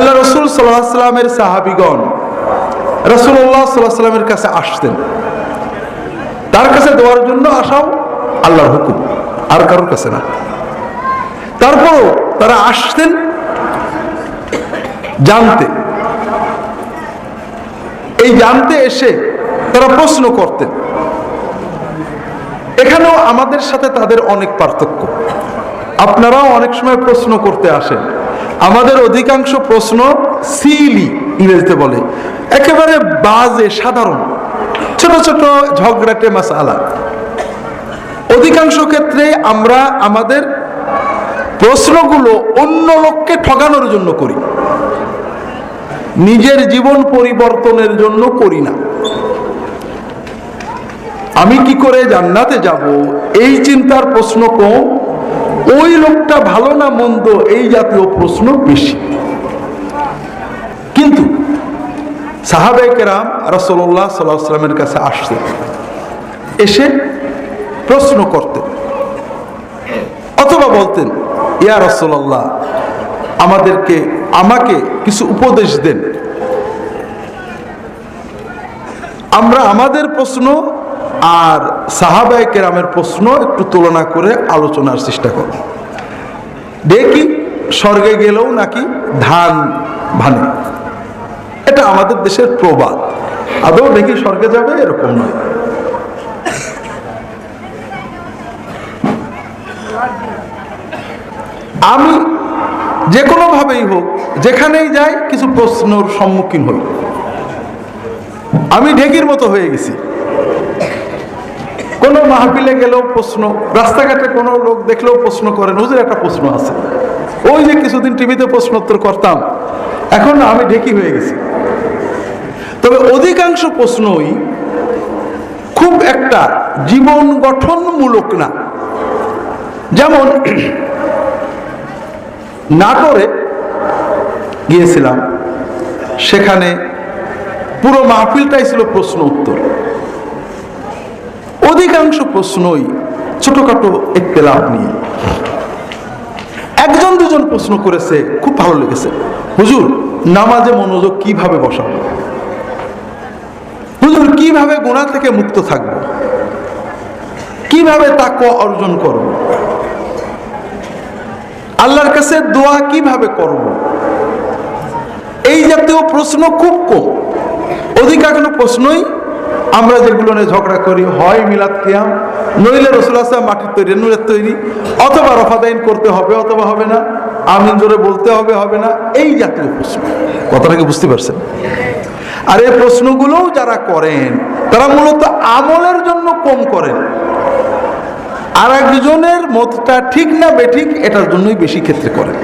আল্লাহ রসুল সাল্লামের সাহাবিগণ রসুল্লাহ সাল্লাহ সাল্লামের কাছে আসতেন। তার কাছে দেওয়ার জন্য আসাও আল্লাহর হুকুম, আর কারোর কাছে না। তারপরও তারা আসতেন জানতে। এই জানতে এসে তারা প্রশ্ন করতেন, এখানেও আমাদের সাথে তাদের অনেক পার্থক্য। আপনারাও অনেক সময় প্রশ্ন করতে আসেন আমাদের অধিকাংশ প্রশ্ন সিলি ইংরেজিতে বলে। একেবারে বাজে, সাধারণ, ছোট ছোট ঝগড়াটে মাসালা। অধিকাংশ ক্ষেত্রে আমরা আমাদের প্রশ্নগুলো অন্য লোককে ঠগানোর জন্য করি। নিজের জীবন পরিবর্তনের জন্য করি না। আমি কি করে জান্নাতে যাব? এই চিন্তার প্রশ্ন কম ওই লোকটা ভালো না মন্দ, এই জাতীয় প্রশ্ন বেশি। কিন্তু সাহাবে কেরাম রসল্লাহ সাল্লামের কাছে আসছে এসে প্রশ্ন করতেন। অথবা বলতেন, ইয়া রসল্লাহ আমাদেরকে, আমাকে কিছু উপদেশ দেন। আমরা আমাদের প্রশ্ন আর সাহাবায় কেরামের প্রশ্ন একটু তুলনা করে আলোচনার চেষ্টা করব দেখি স্বর্গে গেলেও নাকি ধান ভানে। এটা আমাদের দেশের প্রবাদ। আদৌ দেখি স্বর্গে যাবে এরকম নয়। আমি যে কোনোভাবেই হোক, যেখানেই যাই, কিছু প্রশ্নর সম্মুখীন হই। আমি ঢেকির মতো হয়ে গেছি। কোনো মাহফিলে গেলেও প্রশ্ন, রাস্তাঘাটে কোনো লোক দেখলেও প্রশ্ন করেন, হুজুর, একটা প্রশ্ন আছে। ওই যে কিছুদিন টিভিতে প্রশ্ন উত্তর করতাম, এখন আমি ঢেকি হয়ে গেছি। তবে অধিকাংশ প্রশ্নই খুব একটা জীবন গঠনমূলক না। যেমন, নাটোরে গিয়েছিলাম, সেখানে পুরো মাহফিলটাই ছিল প্রশ্ন উত্তর অধিকাংশ প্রশ্নই ছোটখাটো একতেলাপ নিয়ে। একজন দুজন প্রশ্ন করেছে, খুব ভালো লেগেছে। হুজুর, নামাজে মনোযোগ কীভাবে বসাবো? হুজুর, কীভাবে গোনা থেকে মুক্ত থাকব? কীভাবে তাকে অর্জন করব? আল্লাহর কাছে দোয়া কীভাবে করব? এই জাতীয় প্রশ্ন খুব কম। অধিকাংশ প্রশ্নই আমরা যেগুলো নিয়ে ঝগড়া করি, হয় মিলাদ কিয়াম, নইলে রসুল্লাহ মাটির তৈরি, নুরের তৈরি, অথবা রফাদাইন করতে হবে, অথবা হবে না, আমিন জোরে বলতে হবে হবে না, এই জাতীয় প্রশ্ন। কথাটাকে বুঝতে পারছেন? আর এই প্রশ্নগুলোও যারা করেন, তারা মূলত আমলের জন্য কম করেন। আর একজনের মতটা ঠিক না বেঠিক, এটার জন্যই বেশি ক্ষেত্রে করেন।